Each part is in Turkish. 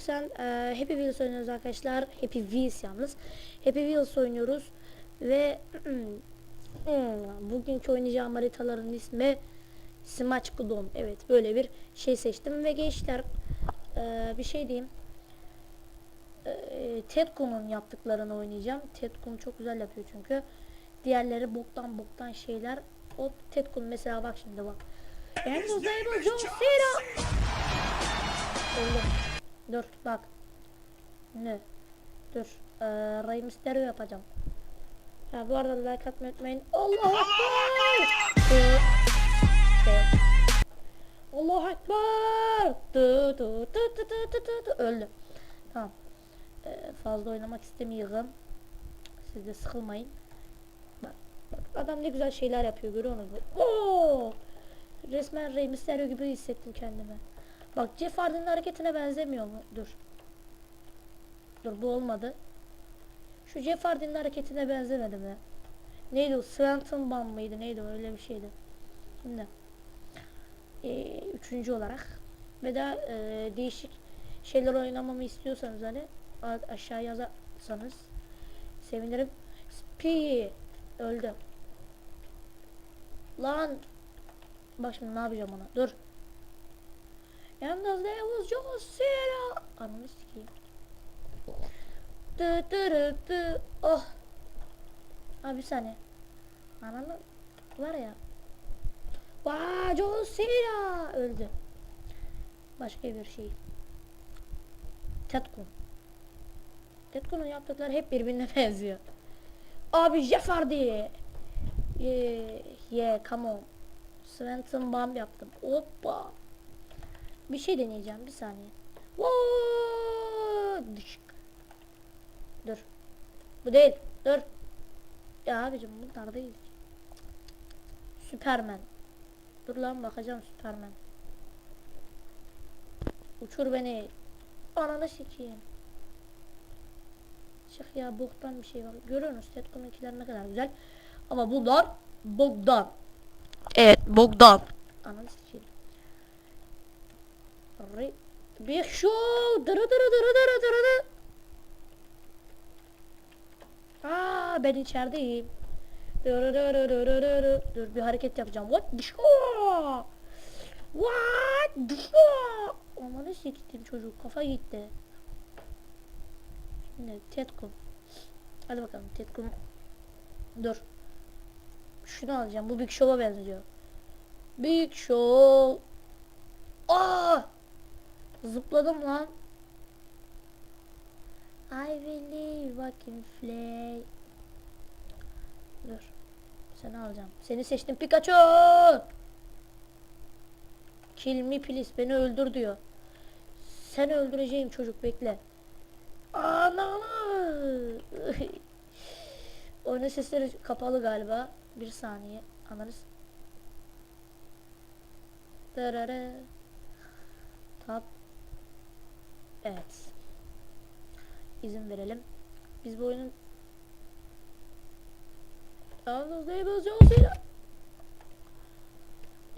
Sen e, Happy Wheels oynuyoruz arkadaşlar. Happy Wheels yalnız. Happy Wheels oynuyoruz. Ve hmm, bugünkü oynayacağım haritaların ismi Smash Dome. Evet böyle bir şey seçtim. Ve gençler e, bir şey diyeyim. E, Tedco'nun yaptıklarını oynayacağım. Tedcon çok güzel yapıyor çünkü. Diğerleri boktan boktan şeyler. O Tedcon mesela bak şimdi bak. The label John Cena. Öyle. Dur bak. Ne? Dur. Ee, Rey Mysterio yapacağım. Ya bu arada like atmayı unutmayın. Allah. Şey. Allah Ekber. Dı dı dı dı dı dı dı dı. Öldü. Tamam. Ee, fazla oynamak istemiyorum. Siz de sıkılmayın. Bak, bak adam ne güzel şeyler yapıyor görüyor musunuz? Oo! Resmen Rey Mysterio gibi hissettim kendimi. Bak Jeff Hardy'nin hareketine benzemiyor mu? Dur. Dur bu olmadı. Şu Jeff Hardy'nin hareketine benzemedi mi? Neydi o? Swanton Bomb mıydı? Neydi o? Öyle bir şeydi. Şimdi. Ee, üçüncü olarak. Ve daha e, değişik şeyler oynamamı istiyorsanız hani aşağı yazarsanız sevinirim. Spi öldü. Lan Bak şimdi ne yapacağım ona. Dur. Yalnız there was John Cena. Ananı sikeyim. Dı dı dı. Oh. Abi bir saniye. Ananı var ya. Vaa John Cena öldü. Başka bir şey. Tetkun. Tetkun'un yaptıkları hep birbirine benziyor. Abi Jeff Hardy. Yeah, yeah, come on. Swenson bomb yaptım. Hoppa. Bir şey deneyeceğim bir saniye. Voo! Dışık. Dur. Bu değil. Dur. Ya abicim bunlar değil. Süpermen. Dur lan bakacağım Süpermen. Uçur beni. Ananı sikeyim. Çık ya boktan bir şey var. Görüyorsunuz Tetkon'unkiler ne kadar güzel. Ama bunlar boktan. Evet Bogdan. Ananı sikeyim. Big Show. Dırı dırı dırı dırı dırı dırı. Aa ben içerideyim. Dırı dırı dırı dırı. Dur bir hareket yapacağım. What the show? What the show? Ananı sikeyim çocuk kafa gitti. Şimdi Tetkun. Hadi bakalım Tetkun. Dur. Şunu alacağım. Bu Big Show'a benziyor. Big Show. Aa! Zıpladım lan. I believe I can fly. Dur. Seni alacağım. Seni seçtim Pikachu. Kill me please. Beni öldür diyor. Seni öldüreceğim çocuk bekle. Ananı. Oyunun sesleri kapalı galiba. Bir saniye. Anlarız. Darara. Evet. İzin verelim. Biz bu oyunun Yalnız Labels John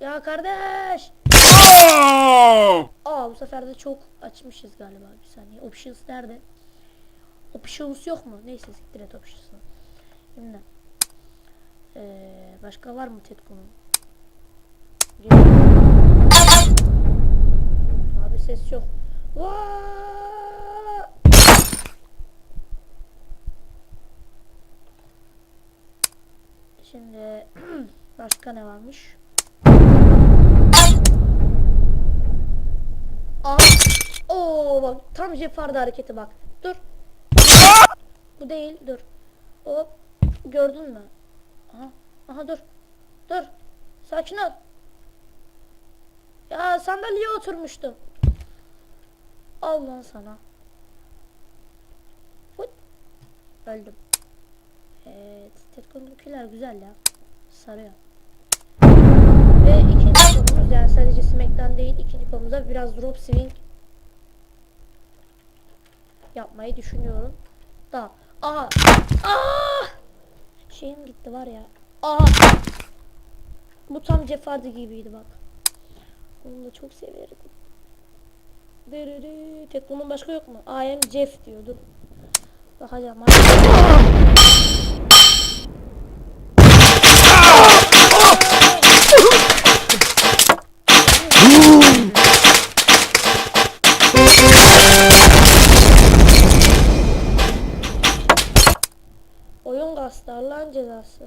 Ya kardeş. Aa bu sefer de çok açmışız galiba bir saniye. Options nerede? Options yok mu? Neyse siktir et options'ı. Şimdi ee, başka var mı Tetkun'un? Abi ses yok. Şimdi başka ne varmış? Aa! Oo bak tam Jeopardy hareketi bak. Dur. Bu değil dur. Hop. Gördün mü? Aha. Aha dur. Dur. Sakin ol. Ya sandalyeye oturmuştum. Al lan sana. Hut. Öldüm. Evet. Tetkon'dakiler güzel ya. Sarıyor. Ve ikinci konumuz yani sadece Smack'tan değil ikinci konumuzda biraz drop swing yapmayı düşünüyorum. Da. Aha. Aa! Şeyim gitti var ya. Aha. Bu tam Jeff Hardy gibiydi bak. Onu da çok severdim. Dereri. Tek bunun başka yok mu? I am Jeff diyor. Dur. Bakacağım. Oyun kastı Allah'ın cezası.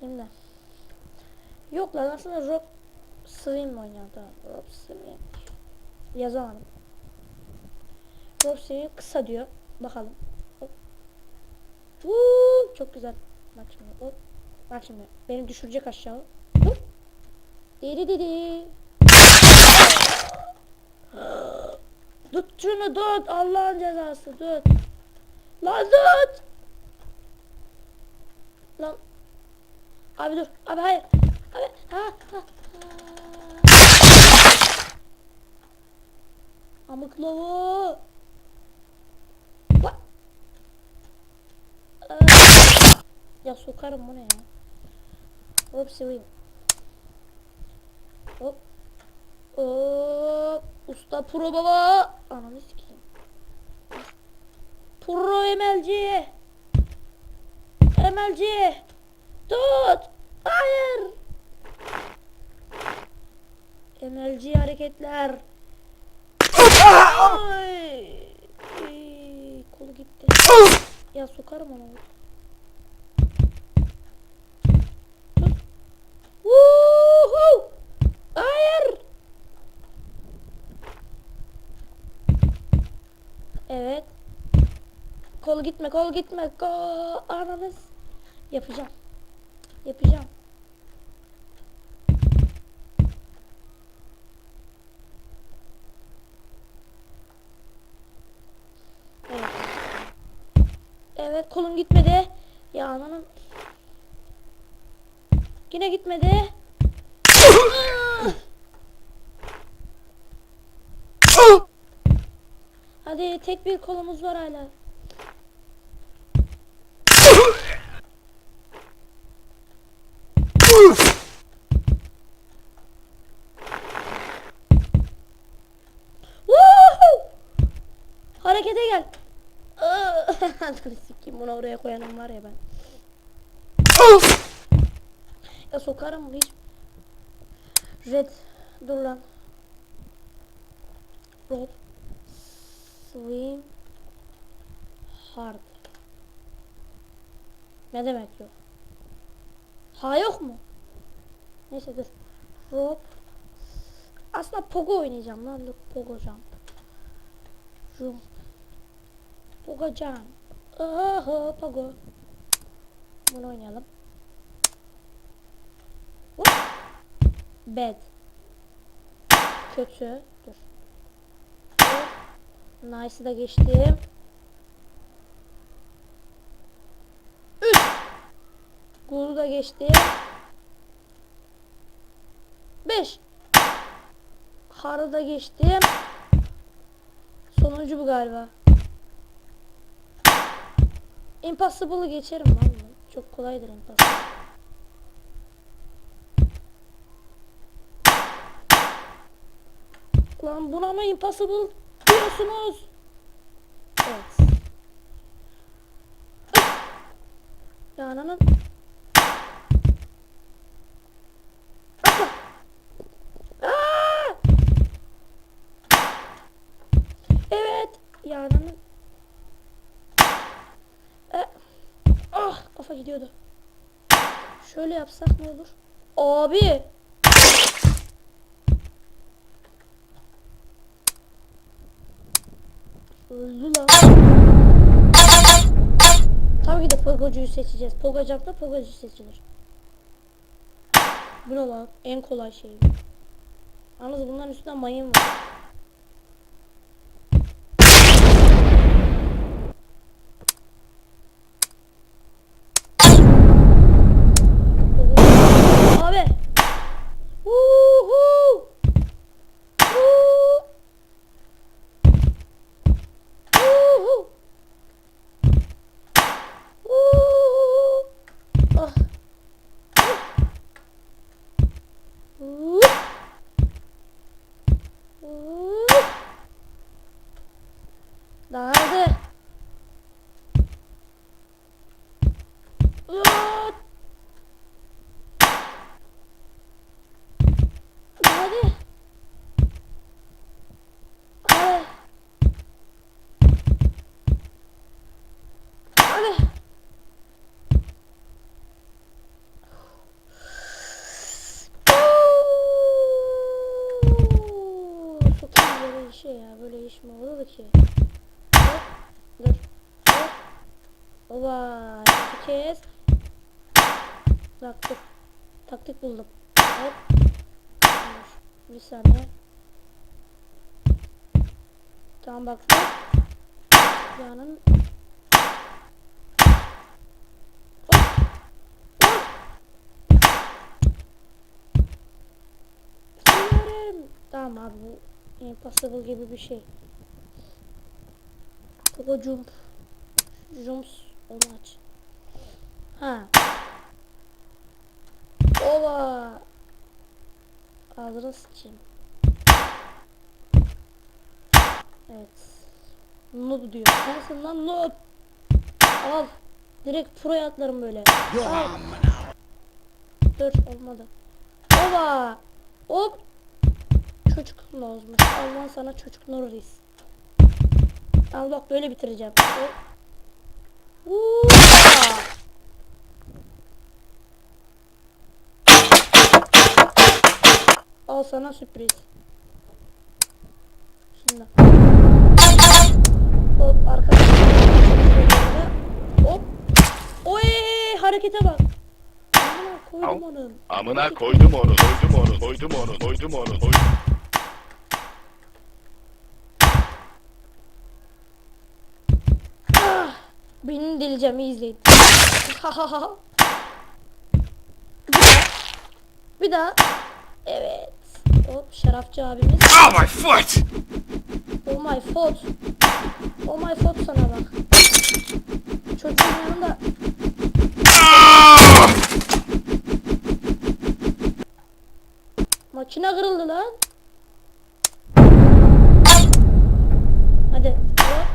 Şimdi. Yok lan aslında Rob Swim oynadı. Rob Swim. Yazamadım. Swim kısa diyor. Bakalım. Hop. Vuu, çok güzel. Bak şimdi. Hop. Bak şimdi. Beni düşürecek aşağı. Hop. Diri diri. Tut şunu tut. Allah'ın cezası tut. Lan tut. Lan. Abi dur. Abi hayır. Abi. Ha, ha, ha. Amık lavu. Bak. Aa. Ya sokarım bu ne ya? Hop seveyim. Hop. Hop. Usta pro baba. Ananı sikeyim. Pro emelci. Emelci. Tut. Hayır. Emelci hareketler. Ay. Ay, Kolu gitti. Ya sokarım onu. Woohoo! Hayır. Evet. Kol gitme, kol gitme. Kol. Ananız. Yapacağım. Yapacağım. Kolum gitmedi. Ya ananın. Yine gitmedi. Hadi tek bir kolumuz var hala. Harekete gel. Dur sikeyim bunu oraya koyanım var ya ben. ya sokarım hiç. Red dur lan. Red swim hard. Ne demek yok? Ha yok mu? Neyse dur. Rob. Aslında Pogo oynayacağım lan. Dur Pogo jump. Jump. Jump. Oho Pogo. Bunu oynayalım. Bad. Kötü. Dur. Nice'ı da geçtim. 3 Gulu da geçtim. 5 Harı da geçtim. Sonuncu bu galiba. Impossible'ı geçerim lan. Çok kolaydır Impossible. Lan buna mı Impossible diyorsunuz? Evet. Ya ananın. Atla. Aa! Evet. Ya ananın. E. Ah kafa gidiyordu. Şöyle yapsak ne olur? Abi. Öldü lan. Tabii ki de Pogocu'yu seçeceğiz. Pogacak'ta Pogocu seçilir. Bu ne lan? En kolay şey. Yalnız bunların üstünde mayın var. 다음에 우후 우후 우후 우후 우후 나도 kez. Taktik. Taktik buldum. Hop. Dur. Bir saniye. Tamam bak. Hop. Yanın. Hop. Hop. Tamam abi bu impossible gibi bir şey. Pogo jump. Jumps onu aç. Ha. Ova. Ağzına sıçayım. Evet. Noob diyor. Sensin lan noob. Al. Direkt pro'ya atlarım böyle. Al. Dur olmadı. Ova. Hop. Çocuk nozmuş. Allah sana çocuk Norris. Al bak böyle bitireceğim. Hop. Hoppa. Sana sürpriz. Şimdi. Hop arkadaşlar. Hop. Oy harekete bak. Amına koydum onu. Amına koydum onu, koydum onu, koydum onu, koydum onu, koydum. Ah, Benim deleceğim iyi izleyin. Ha ha ha. Bir daha. Bir daha. Evet. Hop şarapçı abimiz. Oh my foot! Oh my fault. Oh my fault sana bak. Çocuğun yanında. Makine kırıldı lan. Hadi. Hop.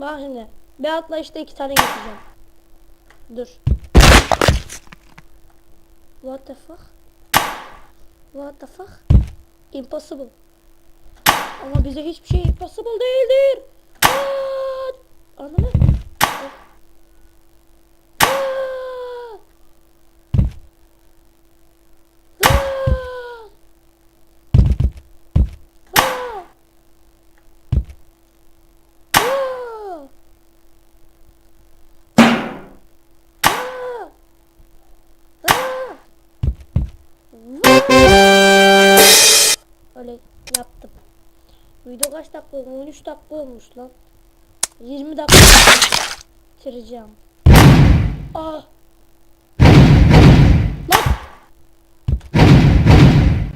Bak şimdi. Bir atlayışta iki tane getireceğim. Dur. What the fuck? What the fuck? Impossible. Ama bize hiçbir şey impossible değildir. What? Anladın mı? Kaç dakika olmuş? 13 dakika olmuş lan. 20 dakika bitireceğim. Ah. Lan.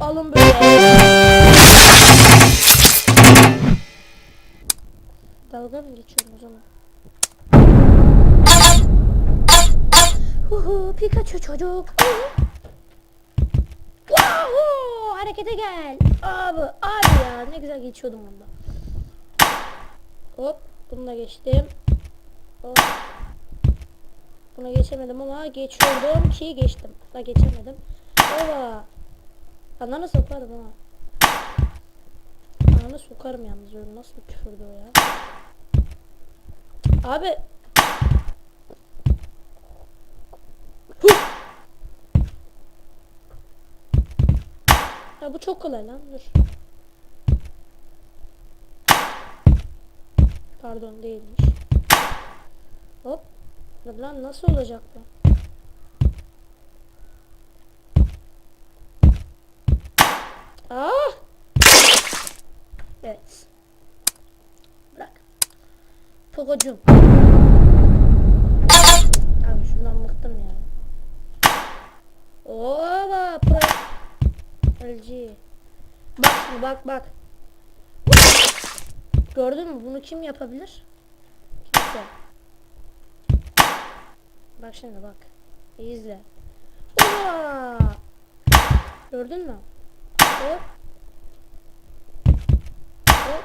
Alın böyle. Dalga mı geçiyorum o zaman? Huhu Pikachu çocuk. Yahoo! Harekete gel. Abi, abi ya ne güzel geçiyordum onda. Hop, bunu da geçtim. Hop. Buna geçemedim ama geçiyordum ki geçtim. Da geçemedim. Oba. Ananı sokarım ha. Ananı sokarım yalnız öyle nasıl bir küfürdü o ya. Abi. Huh! Ya bu çok kolay lan dur. Pardon değilmiş. Hop. Lan nasıl olacak bu? Ah! Evet. Bırak. Pogocum. Abi şundan bıktım ya. Oba! Pro... LG. Bak bak bak. Gördün mü bunu kim yapabilir? Kimse. Bak şimdi bak. İyi izle. Gördün mü? Hop. Hop.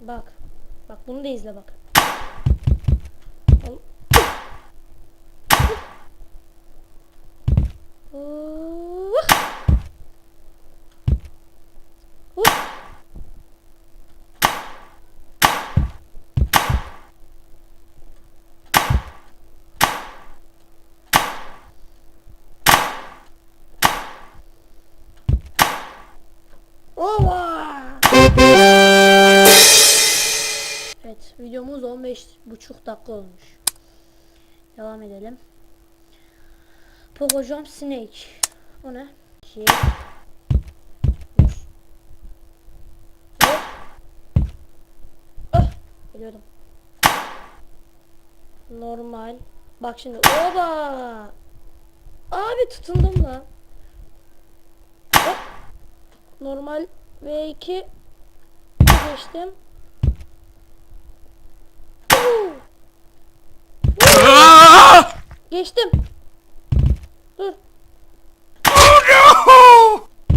Bak. Bak bunu da izle bak. Ova! Evet videomuz 15 buçuk dakika olmuş. Devam edelim. Pogo Jump Snake. O ne? Şey. Hop. Ah! Biliyordum. Normal. Bak şimdi. Oba! Abi tutundum. Hop. Normal V2 geçtim. Woo! Geçtim. Dur.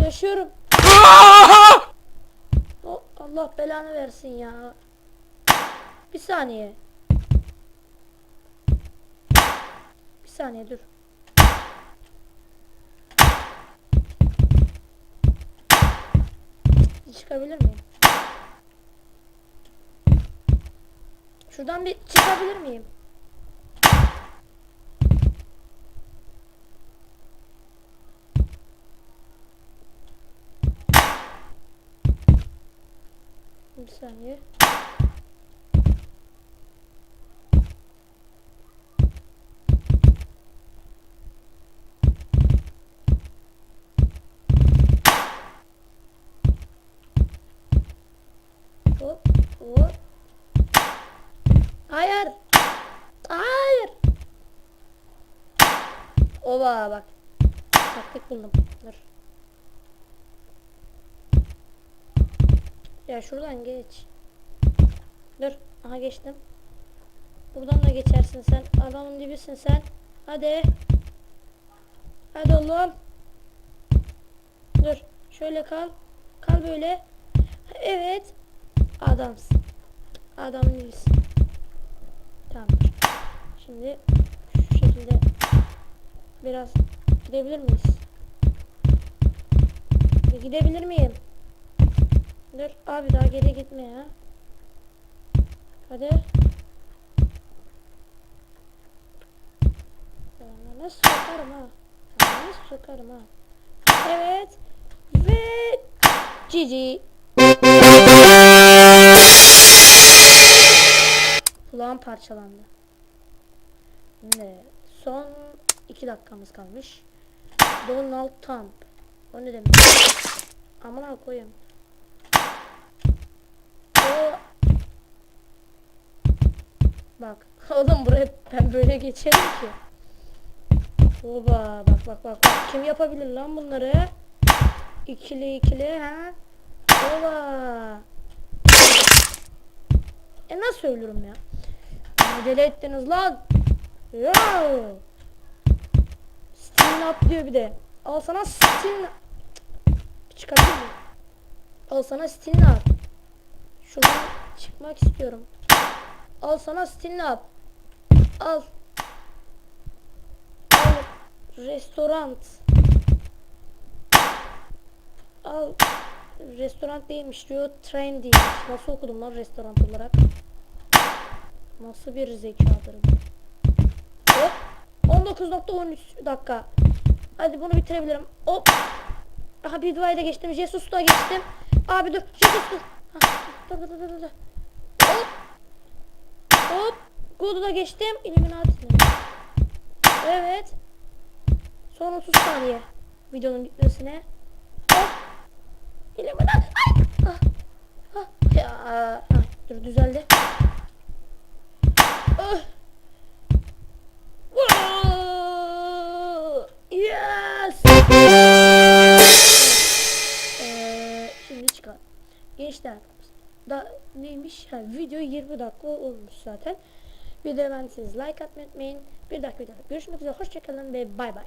Yaşıyorum. O, Allah belanı versin ya. Bir saniye. Bir saniye dur. Çıkabilir miyim? Şuradan bir çıkabilir miyim? Bir saniye. Hop hop. Hayır. Hayır. Oba bak. Taktik buldum. Dur. Ya şuradan geç. Dur. Aha geçtim. Buradan da geçersin sen. Adamın dibisin sen. Hadi. Hadi oğlum. Dur. Şöyle kal. Kal böyle. Evet. Adamsın. Adamın dibisin. Tamam. Şimdi şu şekilde biraz gidebilir miyiz? Gidebilir miyim? Dur abi daha geri gitme ya. Hadi. Nasıl sokarım ha? Nasıl sokarım ha? Evet. Ve Cici. Kulağım parçalandı. Şimdi son iki dakikamız kalmış. Donald Trump. O ne demek? Aman koyayım. O... Bak. Oğlum buraya ben böyle geçerim ki. Oba bak bak bak. Kim yapabilir lan bunları? İkili ikili ha? Oba. E nasıl ölürüm ya? Acele ettiniz lan. Yo. Up diyor bir de. Al sana Steam Çıkabilir miyim? Al sana Steam up. Şuradan çıkmak istiyorum. Al sana Steam up. Al. Al. Restoran. Al. Restoran değilmiş diyor. Train değilmiş. Nasıl okudum lan restoran olarak? Nasıl bir zekadır bu? Hop. 19.13 dakika. Hadi bunu bitirebilirim. Hop. Aha bir duayı da geçtim. Jesus da geçtim. Abi dur. Jesus dur. Dur dur dur dur. Hop. Hop. God'u da geçtim. Illuminati. Evet. Son 30 saniye. Videonun bitmesine. Hop. Illuminati. Ay. Ah. Ah. Ya. Ah. Dur düzeldi. Ah. Gençler da neymiş? Ha, video 20 dakika olmuş zaten. Bir de siz like atmayı unutmayın. Bir dakika dakika. Görüşmek üzere. Hoşçakalın ve bay bay.